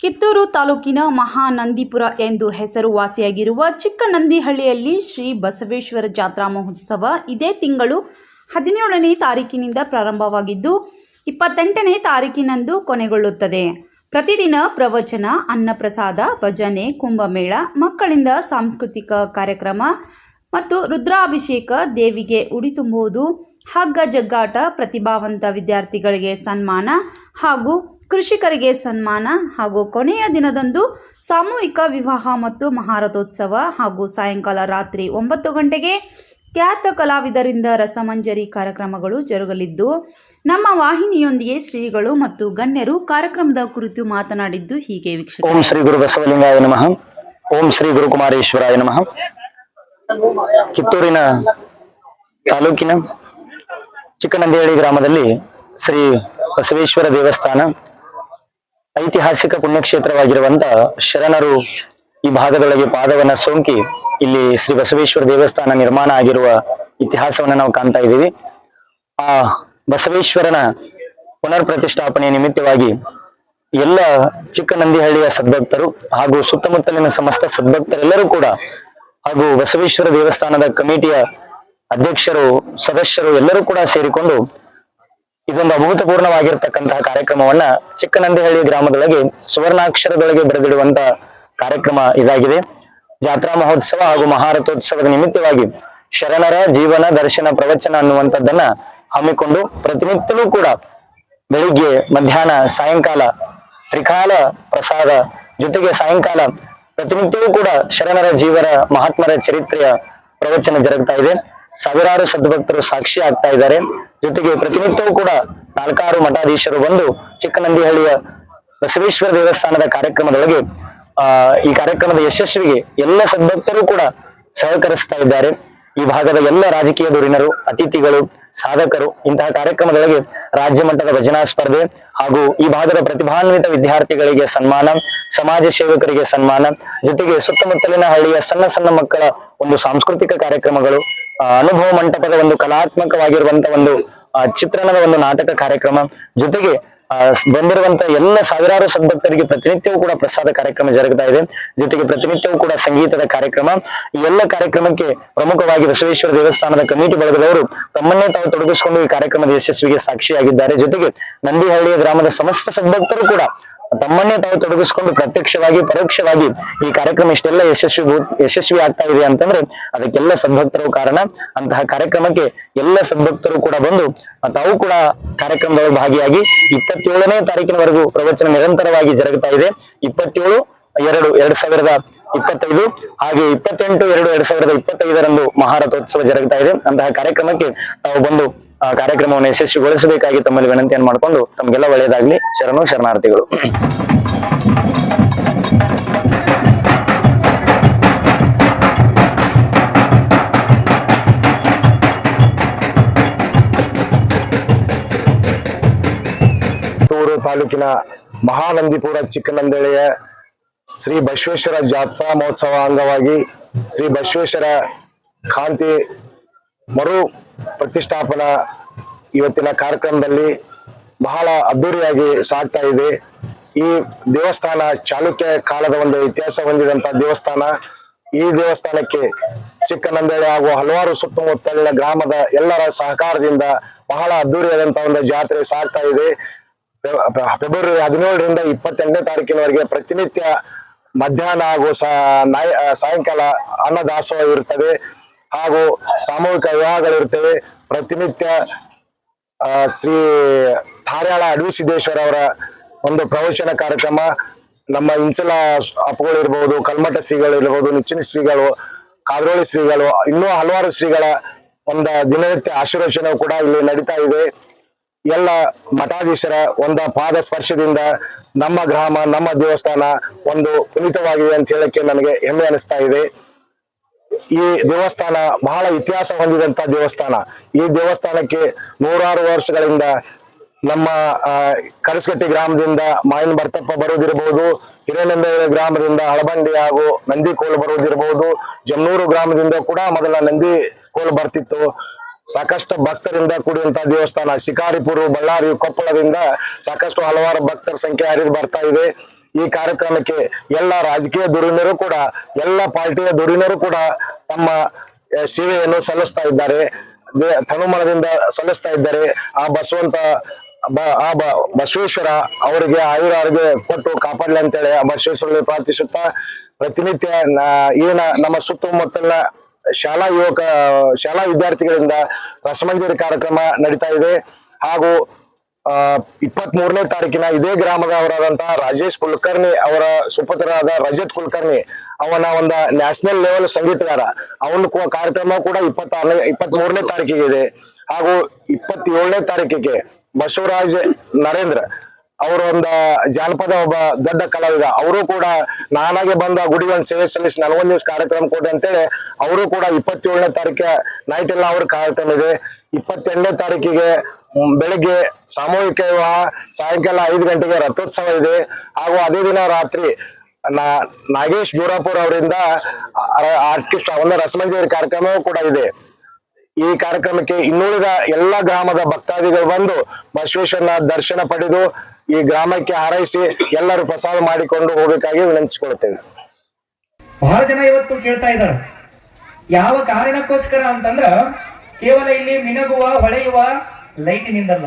ಕಿತ್ತೂರು ತಾಲೂಕಿನ ಮಹಾನಂದಿಪುರ ಎಂದು ಹೆಸರುವಾಸಿಯಾಗಿರುವ ಚಿಕ್ಕನಂದಿಹಳ್ಳಿಯಲ್ಲಿ ಶ್ರೀ ಬಸವೇಶ್ವರ ಜಾತ್ರಾ ಮಹೋತ್ಸವ ಇದೇ ತಿಂಗಳು ಹದಿನೇಳನೇ ತಾರೀಕಿನಿಂದ ಪ್ರಾರಂಭವಾಗಿದ್ದು, ಇಪ್ಪತ್ತೆಂಟನೇ ತಾರೀಕಿನಂದು ಕೊನೆಗೊಳ್ಳುತ್ತದೆ. ಪ್ರತಿದಿನ ಪ್ರವಚನ, ಅನ್ನಪ್ರಸಾದ, ಭಜನೆ, ಕುಂಭಮೇಳ, ಮಕ್ಕಳಿಂದ ಸಾಂಸ್ಕೃತಿಕ ಕಾರ್ಯಕ್ರಮ ಮತ್ತು ರುದ್ರಾಭಿಷೇಕ, ದೇವಿಗೆ ಉಡಿ ತುಂಬುವುದು, ಹಗ್ಗ ಜಗ್ಗಾಟ, ಪ್ರತಿಭಾವಂತ ವಿದ್ಯಾರ್ಥಿಗಳಿಗೆ ಸನ್ಮಾನ ಹಾಗೂ ಕೃಷಿಕರಿಗೆ ಸನ್ಮಾನ ಹಾಗೂ ಕೊನೆಯ ದಿನದಂದು ಸಾಮೂಹಿಕ ವಿವಾಹ ಮತ್ತು ಮಹಾರಥೋತ್ಸವ ಹಾಗೂ ಸಾಯಂಕಾಲ ರಾತ್ರಿ ಒಂಬತ್ತು ಗಂಟೆಗೆ ಖ್ಯಾತ ಕಲಾವಿದರಿಂದ ರಸಮಂಜರಿ ಕಾರ್ಯಕ್ರಮಗಳು ಜರುಗಲಿದ್ದು, ನಮ್ಮ ವಾಹಿನಿಯೊಂದಿಗೆ ಶ್ರೀಗಳು ಮತ್ತು ಗಣ್ಯರು ಕಾರ್ಯಕ್ರಮದ ಕುರಿತು ಮಾತನಾಡಿದ್ದು ಹೀಗೆ ವೀಕ್ಷಕ ಓಂ ಶ್ರೀ ಗುರು ಬಸವಲಿಂಗಾಯ ನಮಃ. ಓಂ ಶ್ರೀ ಗುರುಕುಮಾರೇಶ್ವರಾಯ ನಮಃ. ಕಿತ್ತೂರಿನ ತಾಲೂಕಿನ ಚಿಕ್ಕನಂದಿಹಳ್ಳಿ ಗ್ರಾಮದಲ್ಲಿ ಶ್ರೀ ಬಸವೇಶ್ವರ ದೇವಸ್ಥಾನ ಐತಿಹಾಸಿಕ ಪುಣ್ಯಕ್ಷೇತ್ರವಾಗಿರುವಂತ ಶರಣರು ಈ ಭಾಗದೊಳಗೆ ಪಾದವನ್ನ ಸೋಂಕಿ ಇಲ್ಲಿ ಶ್ರೀ ಬಸವೇಶ್ವರ ದೇವಸ್ಥಾನ ನಿರ್ಮಾಣ ಆಗಿರುವ ಇತಿಹಾಸವನ್ನ ನಾವು ಕಾಣ್ತಾ ಇದ್ದೀವಿ. ಆ ಬಸವೇಶ್ವರನ ಪುನರ್ ಪ್ರತಿಷ್ಠಾಪನೆಯ ನಿಮಿತ್ತವಾಗಿ ಎಲ್ಲ ಚಿಕ್ಕನಂದಿಹಳ್ಳಿಯ ಸದ್ಭಕ್ತರು ಹಾಗೂ ಸುತ್ತಮುತ್ತಲಿನ ಸಮಸ್ತ ಸದ್ಭಕ್ತರೆಲ್ಲರೂ ಕೂಡ ಹಾಗೂ ಬಸವೇಶ್ವರ ದೇವಸ್ಥಾನದ ಕಮಿಟಿಯ ಅಧ್ಯಕ್ಷರು, ಸದಸ್ಯರು ಎಲ್ಲರೂ ಕೂಡ ಸೇರಿಕೊಂಡು ಇದೊಂದು ಅಭೂತಪೂರ್ಣವಾಗಿರ್ತಕ್ಕಂತಹ ಕಾರ್ಯಕ್ರಮವನ್ನ ಚಿಕ್ಕನಂದಿಹಳ್ಳಿ ಗ್ರಾಮದೊಳಗೆ ಸುವರ್ಣಾಕ್ಷರದೊಳಗೆ ಬರೆದಿಡುವಂತ ಕಾರ್ಯಕ್ರಮ ಇದಾಗಿದೆ. ಜಾತ್ರಾ ಮಹೋತ್ಸವ ಹಾಗೂ ಮಹಾರಥೋತ್ಸವದ ನಿಮಿತ್ತವಾಗಿ ಶರಣರ ಜೀವನ ದರ್ಶನ ಪ್ರವಚನ ಅನ್ನುವಂಥದ್ದನ್ನ ಹಮ್ಮಿಕೊಂಡು ಪ್ರತಿನಿತ್ಯವೂ ಕೂಡ ಬೆಳಿಗ್ಗೆ ಮಧ್ಯಾಹ್ನ ಸಾಯಂಕಾಲ ತ್ರಿಕಾಲ ಪ್ರಸಾದ ಜೊತೆಗೆ ಸಾಯಂಕಾಲ ಪ್ರತಿನಿತ್ಯವೂ ಕೂಡ ಶರಣರ ಜೀವನ ಮಹಾತ್ಮರ ಚರಿತ್ರೆಯ ಪ್ರವಚನ ಜರುಗ್ತಾ ಇದೆ. ಸಾವಿರಾರು ಸದ್ಭಕ್ತರು ಸಾಕ್ಷಿ ಆಗ್ತಾ ಇದ್ದಾರೆ. ಜೊತೆಗೆ ಪ್ರತಿನಿತ್ಯವೂ ಕೂಡ ನಾಲ್ಕಾರು ಮಠಾಧೀಶರು ಬಂದು ಚಿಕ್ಕನಂದಿಹಳ್ಳಿಯ ಬಸವೇಶ್ವರ ದೇವಸ್ಥಾನದ ಕಾರ್ಯಕ್ರಮದೊಳಗೆ, ಆ, ಈ ಕಾರ್ಯಕ್ರಮದ ಯಶಸ್ವಿಗೆ ಎಲ್ಲ ಸದ್ಭಕ್ತರು ಕೂಡ ಸಹಕರಿಸ್ತಾ ಇದ್ದಾರೆ. ಈ ಭಾಗದ ಎಲ್ಲ ರಾಜಕೀಯ ಧುರೀಣರು, ಅತಿಥಿಗಳು, ಸಾಧಕರು ಇಂತಹ ಕಾರ್ಯಕ್ರಮದೊಳಗೆ ರಾಜ್ಯ ಮಟ್ಟದ ಭಜನಾ ಸ್ಪರ್ಧೆ ಹಾಗೂ ಈ ಭಾಗದ ಪ್ರತಿಭಾನ್ವಿತ ವಿದ್ಯಾರ್ಥಿಗಳಿಗೆ ಸನ್ಮಾನ, ಸಮಾಜ ಸೇವಕರಿಗೆ ಸನ್ಮಾನ, ಜೊತೆಗೆ ಸುತ್ತಮುತ್ತಲಿನ ಹಳ್ಳಿಯ ಸಣ್ಣ ಸಣ್ಣ ಮಕ್ಕಳ ಒಂದು ಸಾಂಸ್ಕೃತಿಕ ಕಾರ್ಯಕ್ರಮಗಳು ಅನುಭವ ಮಂಟಪದ ಒಂದು ಕಲಾತ್ಮಕವಾಗಿರುವಂತ ಒಂದು ಚಿತ್ರಣದ ಒಂದು ನಾಟಕ ಕಾರ್ಯಕ್ರಮ. ಜೊತೆಗೆ ಬಂದಿರುವಂತ ಎಲ್ಲ ಸಾವಿರಾರು ಸದ್ಭಕ್ತರಿಗೆ ಪ್ರತಿನಿತ್ಯವೂ ಕೂಡ ಪ್ರಸಾದ ಕಾರ್ಯಕ್ರಮ ಜರುಗ್ತಾ ಇದೆ. ಜೊತೆಗೆ ಪ್ರತಿನಿತ್ಯವೂ ಕೂಡ ಸಂಗೀತದ ಕಾರ್ಯಕ್ರಮ. ಈ ಎಲ್ಲ ಕಾರ್ಯಕ್ರಮಕ್ಕೆ ಪ್ರಮುಖವಾಗಿ ಬಸವೇಶ್ವರ ದೇವಸ್ಥಾನದ ಕಮಿಟಿ ಬಳಗದವರು ತಮ್ಮನ್ನೇ ತಾವು ತೊಡಗಿಸಿಕೊಂಡು ಈ ಕಾರ್ಯಕ್ರಮದ ಯಶಸ್ವಿಗೆ ಸಾಕ್ಷಿಯಾಗಿದ್ದಾರೆ. ಜೊತೆಗೆ ನಂದಿಹಳ್ಳಿಯ ಗ್ರಾಮದ ಸಮಸ್ತ ಸದ್ಭಕ್ತರು ಕೂಡ ತಮ್ಮನ್ನೇ ತಾವು ತೊಡಗಿಸ್ಕೊಂಡು ಪ್ರತ್ಯಕ್ಷವಾಗಿ, ಪರೋಕ್ಷವಾಗಿ ಈ ಕಾರ್ಯಕ್ರಮ ಇಷ್ಟೆಲ್ಲ ಯಶಸ್ವಿ ಯಶಸ್ವಿ ಆಗ್ತಾ ಇದೆ ಅಂತಂದ್ರೆ ಅದಕ್ಕೆಲ್ಲ ಸದ್ಭಕ್ತರು ಕಾರಣ. ಅಂತಹ ಕಾರ್ಯಕ್ರಮಕ್ಕೆ ಎಲ್ಲ ಸದ್ಭಕ್ತರು ಕೂಡ ಬಂದು ತಾವು ಕೂಡ ಕಾರ್ಯಕ್ರಮದೊಳಗೆ ಭಾಗಿಯಾಗಿ ಇಪ್ಪತ್ತೇಳನೇ ತಾರೀಕಿನವರೆಗೂ ಪ್ರವಚನ ನಿರಂತರವಾಗಿ ಜರುಗುತ್ತಾ ಇದೆ. ಇಪ್ಪತ್ತೇಳು, ಎರಡು, ಎರಡ್ ಸಾವಿರದ ಇಪ್ಪತ್ತೈದು ಹಾಗೆ ಇಪ್ಪತ್ತೆಂಟು, ಎರಡು, ಎರಡ್ ಸಾವಿರದ ಇಪ್ಪತ್ತೈದರಂದು ಮಹಾರಥೋತ್ಸವ ಜರುಗುತ್ತಾ ಇದೆ. ಅಂತಹ ಕಾರ್ಯಕ್ರಮಕ್ಕೆ ತಾವು ಬಂದು ಕಾರ್ಯಕ್ರಮವನ್ನು ಯಶಸ್ವಿಗೊಳಿಸಬೇಕಾಗಿ ತಮ್ಮಲ್ಲಿ ವಿನಂತಿಯನ್ನು ಮಾಡಿಕೊಂಡು ತಮಗೆಲ್ಲ ಒಳ್ಳೆಯದಾಗ್ಲಿ. ಶರಣು ಶರಣಾರ್ಥಿಗಳು. ತೂರು ತಾಲೂಕಿನ ಮಹಾನಂದಿಪುರ ಚಿಕ್ಕನಂದಳೆಯ ಶ್ರೀ ಬಸವೇಶ್ವರ ಜಾತ್ರಾ ಮಹೋತ್ಸವ ಅಂಗವಾಗಿ ಶ್ರೀ ಬಸವೇಶ್ವರ ಕಾಂತಿ ಮರು ಪ್ರತಿಷ್ಠಾಪನಾ ಇವತ್ತಿನ ಕಾರ್ಯಕ್ರಮದಲ್ಲಿ ಬಹಳ ಅದ್ದೂರಿಯಾಗಿ ಸಾಗ್ತಾ ಇದೆ. ಈ ದೇವಸ್ಥಾನ ಚಾಲುಕ್ಯ ಕಾಲದ ಒಂದು ಇತಿಹಾಸ ಹೊಂದಿದಂತ ದೇವಸ್ಥಾನ, ಈ ದೇವಸ್ಥಾನಕ್ಕೆ ಚಿಕ್ಕನಂದೇಳಿ ಹಾಗೂ ಹಲವಾರು ಸುತ್ತಮುತ್ತಲಿನ ಗ್ರಾಮದ ಎಲ್ಲರ ಸಹಕಾರದಿಂದ ಬಹಳ ಅದ್ದೂರಿಯಾದಂತಹ ಒಂದು ಜಾತ್ರೆ ಸಾಗ್ತಾ ಇದೆ. ಫೆಬ್ರವರಿ ಹದಿನೇಳರಿಂದ ಇಪ್ಪತ್ತೆಂಟನೇ ತಾರೀಕಿನವರೆಗೆ ಪ್ರತಿನಿತ್ಯ ಮಧ್ಯಾಹ್ನ ಹಾಗೂ ಸಾಯಂಕಾಲ ಅನ್ನದಾಸೋಹ ಇರುತ್ತದೆ. ಹಾಗೂ ಸಾಮೂಹಿಕ ವಿವಾಹಗಳಿರ್ತವೆ ಪ್ರತಿನಿತ್ಯ ಶ್ರೀ ಧಾರ್ಯಾಳ ಅಡವಿ ಸಿದ್ದೇಶ್ವರ ಅವರ ಒಂದು ಪ್ರವಚನ ಕಾರ್ಯಕ್ರಮ. ನಮ್ಮ ಇಂಚಲ ಅಪ್ಪಗಳು ಕಲ್ಮಠ ಶ್ರೀಗಳು ಇರ್ಬೋದು, ನಿಚ್ಚಿನ ಶ್ರೀಗಳು, ಕಾದ್ರೋಳಿ ಶ್ರೀಗಳು, ಇನ್ನೂ ಹಲವಾರು ಶ್ರೀಗಳ ಒಂದು ದಿನನಿತ್ಯ ಆಶೀರ್ವಚನವು ಕೂಡ ಇಲ್ಲಿ ನಡೀತಾ ಇದೆ. ಎಲ್ಲ ಮಠಾಧೀಶರ ಒಂದ ಪಾದ ಸ್ಪರ್ಶದಿಂದ ನಮ್ಮ ಗ್ರಾಮ, ನಮ್ಮ ದೇವಸ್ಥಾನ ಒಂದು ಪುನೀತವಾಗಿದೆ ಅಂತ ಹೇಳಕ್ಕೆ ನನಗೆ ಹೆಮ್ಮೆ ಅನಿಸ್ತಾ ಇದೆ. ಈ ದೇವಸ್ಥಾನ ಬಹಳ ಇತಿಹಾಸ ಹೊಂದಿದಂತ ದೇವಸ್ಥಾನ. ಈ ದೇವಸ್ಥಾನಕ್ಕೆ ನೂರಾರು ವರ್ಷಗಳಿಂದ ನಮ್ಮ ಕರಸ್ಕಟ್ಟಿ ಗ್ರಾಮದಿಂದ ಮಾಯಿನ ಭರ್ತಪ್ಪ ಬರುವುದಿರಬಹುದು ಹಿರೇನಂದ ಗ್ರಾಮದಿಂದ ಹಳಬಂಡಿ ಹಾಗೂ ನಂದಿ ಕೋಲು ಬರುವುದಿರಬಹುದು, ಜಮ್ನೂರು ಗ್ರಾಮದಿಂದ ಕೂಡ ಮೊದಲ ನಂದಿ ಕೋಲು ಬರ್ತಿತ್ತು. ಸಾಕಷ್ಟು ಭಕ್ತರಿಂದ ಕೂಡಿದಂತಹ ದೇವಸ್ಥಾನ. ಶಿಕಾರಿಪುರ, ಬಳ್ಳಾರಿ, ಕೊಪ್ಪಳದಿಂದ ಸಾಕಷ್ಟು ಹಲವಾರು ಭಕ್ತರ ಸಂಖ್ಯೆ ಹರಿದು ಬರ್ತಾ ಇದೆ. ಈ ಕಾರ್ಯಕ್ರಮಕ್ಕೆ ಎಲ್ಲ ರಾಜಕೀಯ ಧುರೀಣರು ಕೂಡ, ಎಲ್ಲ ಪಾರ್ಟಿಯ ಧುರೀಣರು ಕೂಡ ತಮ್ಮ ಸೇವೆಯನ್ನು ಸಲ್ಲಿಸ್ತಾ ಇದ್ದಾರೆ. ತನುಮನದಿಂದ ಸಲ್ಲಿಸ್ತಾ ಇದ್ದಾರೆ. ಆ ಬಸವಂತ ಆ ಬಸವೇಶ್ವರ ಅವರಿಗೆ ಆಯುರ ಆರೋಗ್ಯ ಕೊಟ್ಟು ಕಾಪಾಡಲಿ ಅಂತೇಳಿ ಆ ಬಸವೇಶ್ವರಲ್ಲಿ ಪ್ರಾರ್ಥಿಸುತ್ತಾ ಪ್ರತಿನಿತ್ಯ ಏನ ನಮ್ಮ ಸುತ್ತಮುತ್ತಲಿನ ಶಾಲಾ ಯುವಕ, ಶಾಲಾ ವಿದ್ಯಾರ್ಥಿಗಳಿಂದ ರಸಮಂಜರಿ ಕಾರ್ಯಕ್ರಮ ನಡೀತಾ ಇದೆ. ಹಾಗೂ ಆ ಇಪ್ಪತ್ತ್ ಮೂರನೇ ತಾರೀಕಿನ ಇದೇ ಗ್ರಾಮದವರಾದಂತಹ ರಾಜೇಶ್ ಕುಲಕರ್ಣಿ ಅವರ ಸುಪುತ್ರರಾದ ರಜತ್ ಕುಲಕರ್ಣಿ ಅವನ ಒಂದು ನ್ಯಾಷನಲ್ ಲೆವೆಲ್ ಸಂಗೀತಗಾರ. ಅವನ ಕಾರ್ಯಕ್ರಮ ಕೂಡ ಇಪ್ಪತ್ತಾರನೇ ಇಪ್ಪತ್ತ್ ಮೂರನೇ ತಾರೀಕಿಗೆ ಇದೆ. ಹಾಗೂ ಇಪ್ಪತ್ತೇಳನೇ ತಾರೀಕಿಗೆ ಬಸವರಾಜ್ ನರೇಂದ್ರ ಅವರ ಒಂದು ಜಾನಪದ ಒಬ್ಬ ದೊಡ್ಡ ಕಲಾವಿದ. ಅವರು ಕೂಡ ನಾನಾಗೆ ಬಂದ ಗುಡಿಗೆ ಒಂದು ಸೇವೆ ಸಲ್ಲಿಸಿ ನನಗೊಂದು ದಿವಸ ಕಾರ್ಯಕ್ರಮ ಕೊಡಿ ಅಂತೇಳಿ ಅವರು ಕೂಡ ಇಪ್ಪತ್ತೇಳನೇ ತಾರೀಕೆ ನೈಟ್ ಎಲ್ಲ ಅವ್ರ ಕಾರ್ಯಕ್ರಮ ಇದೆ. ಇಪ್ಪತ್ತೆಂಟನೇ ತಾರೀಕಿಗೆ ಬೆಳಿಗ್ಗೆ ಸಾಮೂಹಿಕ ವಿವಾಹ, ಸಾಯಂಕಾಲ ಐದು ಗಂಟೆಗೆ ರಥೋತ್ಸವ ಇದೆ. ಹಾಗೂ ಅದೇ ದಿನ ರಾತ್ರಿ ನಾ, ನಾಗೇಶ್ ಜೋರಾಪುರ್ ಅವರಿಂದ ಆರ್ಕೆಸ್ಟ್ರಾ, ಒಂದು ರಸಮಂಜರಿ ಕಾರ್ಯಕ್ರಮವೂ ಕೂಡ ಇದೆ. ಈ ಕಾರ್ಯಕ್ರಮಕ್ಕೆ ಇನ್ನುಳಿದ ಎಲ್ಲ ಗ್ರಾಮದ ಭಕ್ತಾದಿಗಳು ಬಂದು ಬಸವೇಶ್ವರನ ದರ್ಶನ ಪಡೆದು ಈ ಗ್ರಾಮಕ್ಕೆ ಹಾರೈಸಿ ಎಲ್ಲರೂ ಪ್ರಸಾದ ಮಾಡಿಕೊಂಡು ಹೋಗಬೇಕಾಗಿ ವಿನಂತಿಸಿಕೊಳ್ತೇವೆ ಬಹಳ ಜನ ಇವತ್ತು ಕೇಳ್ತಾ ಇದ್ದಾರೆ. ಯಾವ ಕಾರಣಕ್ಕೋಸ್ಕರ ಅಂತಂದ್ರ ಕೇವಲ ಇಲ್ಲಿ ಮಿನಗುವ, ಹೊಳೆಯುವ ಲೈಟಿನಿಂದಲ್ಲ.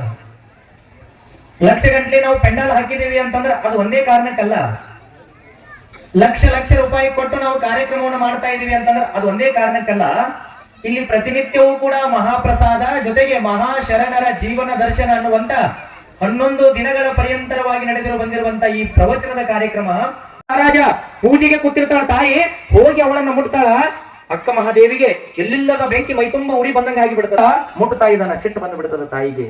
ಲಕ್ಷ ಗಂಟಲೆ ನಾವು ಪೆಂಡಾಲ್ ಹಾಕಿದೀವಿ ಅಂತಂದ್ರೆ ಅದು ಒಂದೇ ಕಾರಣಕ್ಕಲ್ಲ. ಲಕ್ಷ ಲಕ್ಷ ರೂಪಾಯಿ ಕೊಟ್ಟು ನಾವು ಕಾರ್ಯಕ್ರಮವನ್ನು ಮಾಡ್ತಾ ಇದೀವಿ ಅಂತಂದ್ರೆ ಅದು ಒಂದೇ ಕಾರಣಕ್ಕಲ್ಲ. ಇಲ್ಲಿ ಪ್ರತಿನಿತ್ಯವೂ ಕೂಡ ಮಹಾಪ್ರಸಾದ, ಜೊತೆಗೆ ಮಹಾಶರಣರ ಜೀವನ ದರ್ಶನ ಅನ್ನುವಂತ ಹನ್ನೊಂದು ದಿನಗಳ ಪರ್ಯಂತರವಾಗಿ ನಡೆದಿರೋ ಬಂದಿರುವಂತ ಈ ಪ್ರವಚನದ ಕಾರ್ಯಕ್ರಮ. ಮಹಾರಾಜ ಪೂಜೆಗೆ ಕೂತಿರ್ತಾಳ ತಾಯಿ, ಹೋಗಿ ಅವಳನ್ನ ಮುಟ್ತಾಳ. ಅಕ್ಕ ಮಹಾದೇವಿಗೆ ಎಲ್ಲಿಲ್ಲದ ಬೆಂಕಿ ಮೈತುಂಬ ಉಡಿ ಬಂದಂಗೆ ಆಗಿ ಬಿಡ್ತಾಳ ಮುಟ್ತಾ ಇದ್ದಾನ, ಸಿಟ್ಟು ಬಂದು ಬಿಡ್ತದ ತಾಯಿಗೆ.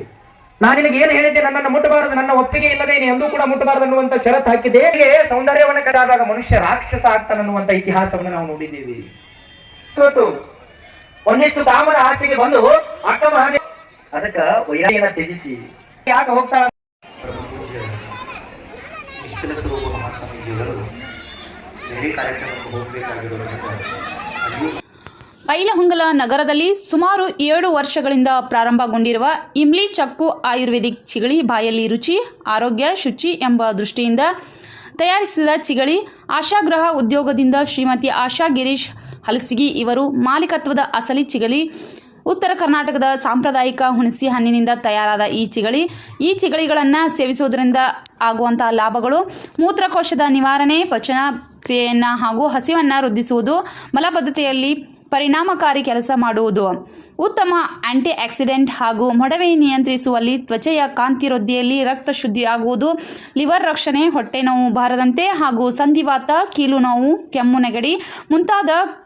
ನಾನು ನಿನಗೆ ಏನ್ ಹೇಳಿದ್ದೆ? ನನ್ನನ್ನು ಮುಟ್ಟಬಾರದು, ನನ್ನ ಒಪ್ಪಿಗೆ ಇಲ್ಲದೆ ನೀ ಎಂದೂ ಕೂಡ ಮುಟ್ಟಬಾರದು ಅನ್ನುವಂತ ಷರತ್ ಹಾಕಿದೆ ಸೌಂದರ್ಯವನ್ನು ಕಡಾದಾಗ ಮನುಷ್ಯ ರಾಕ್ಷಸ ಆಗ್ತಾನನ್ನುವಂತ ಇತಿಹಾಸವನ್ನು ನಾವು ನೋಡಿದ್ದೀವಿ. ಒಂದಿಷ್ಟು ತಾಮರ ಆಸೆಗೆ ಬಂದು ಅಕ್ಕ ಮಹಾದೇವ ಅದಕ್ಕ ವೈರಾಯನ ತ್ಯಜಿಸಿ. ಯಾಕೆ ಹೋಗ್ತಾಳ ನಿಶ್ಚಲ ಸ್ವರೂಪ ಮಹಾಸ್ವಾಮೀಜಿಯವರು ಬೇರೆ ಕಾರ್ಯಕ್ರಮಕ್ಕೆ ಹೋಗಬೇಕಾಗಿರೋದ್ರಿಂದ ಬೈಲಹೊಂಗಲ ನಗರದಲ್ಲಿ ಸುಮಾರು ಏಳು ವರ್ಷಗಳಿಂದ ಪ್ರಾರಂಭಗೊಂಡಿರುವ ಇಮ್ಲಿ ಚಕ್ಕು ಆಯುರ್ವೇದಿಕ್ ಚಿಗಳಿ ಬಾಯಲ್ಲಿ ರುಚಿ, ಆರೋಗ್ಯ, ಶುಚಿ ಎಂಬ ದೃಷ್ಟಿಯಿಂದ ತಯಾರಿಸಿದ ಚಿಗಳಿ ಆಶಾಗ್ರಹ ಉದ್ಯೋಗದಿಂದ ಶ್ರೀಮತಿ ಆಶಾ ಗಿರೀಶ್ ಹಲಸಿಗಿ, ಇವರು ಮಾಲೀಕತ್ವದ ಅಸಲಿ ಚಿಗಳಿ. ಉತ್ತರ ಕರ್ನಾಟಕದ ಸಾಂಪ್ರದಾಯಿಕ ಹುಣಸಿ ಹಣ್ಣಿನಿಂದ ತಯಾರಾದ ಈ ಚಿಗಳಿ. ಈ ಚಿಗಳಿಗಳನ್ನು ಸೇವಿಸುವುದರಿಂದ ಆಗುವಂತಹ ಲಾಭಗಳು. ಮೂತ್ರಕೋಶದ ನಿವಾರಣೆ ಪಚನ ಕ್ರಿಯೆಯನ್ನು ಹಾಗೂ ಹಸಿವನ್ನು ವೃದ್ಧಿಸುವುದು ಮಲಬದ್ಧತೆಯಲ್ಲಿ ಪರಿಣಾಮಕಾರಿ ಕೆಲಸ ಮಾಡುವುದು. ಉತ್ತಮ ಆಂಟಿ ಆಕ್ಸಿಡೆಂಟ್ ಹಾಗೂ ಮೊಡವೆ ನಿಯಂತ್ರಿಸುವಲ್ಲಿ ತ್ವಚೆಯ ಕಾಂತಿ ವೃದ್ಧಿಯಲ್ಲಿ ರಕ್ತ ಶುದ್ಧಿಯಾಗುವುದು. ಲಿವರ್ ರಕ್ಷಣೆ ಹೊಟ್ಟೆ ನೋವು ಬಾರದಂತೆ ಹಾಗೂ ಸಂಧಿವಾತ ಕೀಲು ನೋವು ಕೆಮ್ಮು ನೆಗಡಿ ಮುಂತಾದ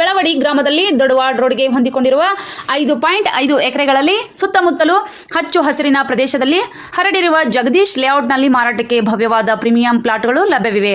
ಬೆಳವಡಿ ಗ್ರಾಮದಲ್ಲಿ ದೊಡವಾಡ್ ರೋಡ್ಗೆ ಹೊಂದಿಕೊಂಡಿರುವ ಐದು ಪಾಯಿಂಟ್ ಐದು ಎಕರೆಗಳಲ್ಲಿ ಸುತ್ತಮುತ್ತಲು ಹಚ್ಚು ಹಸಿರಿನ ಪ್ರದೇಶದಲ್ಲಿ ಹರಡಿರುವ ಜಗದೀಶ್ ಲೇಔಟ್ನಲ್ಲಿ ಮಾರಾಟಕ್ಕೆ ಭವ್ಯವಾದ ಪ್ರೀಮಿಯಂ ಪ್ಲಾಟ್ಗಳು ಲಭ್ಯವಿವೆ.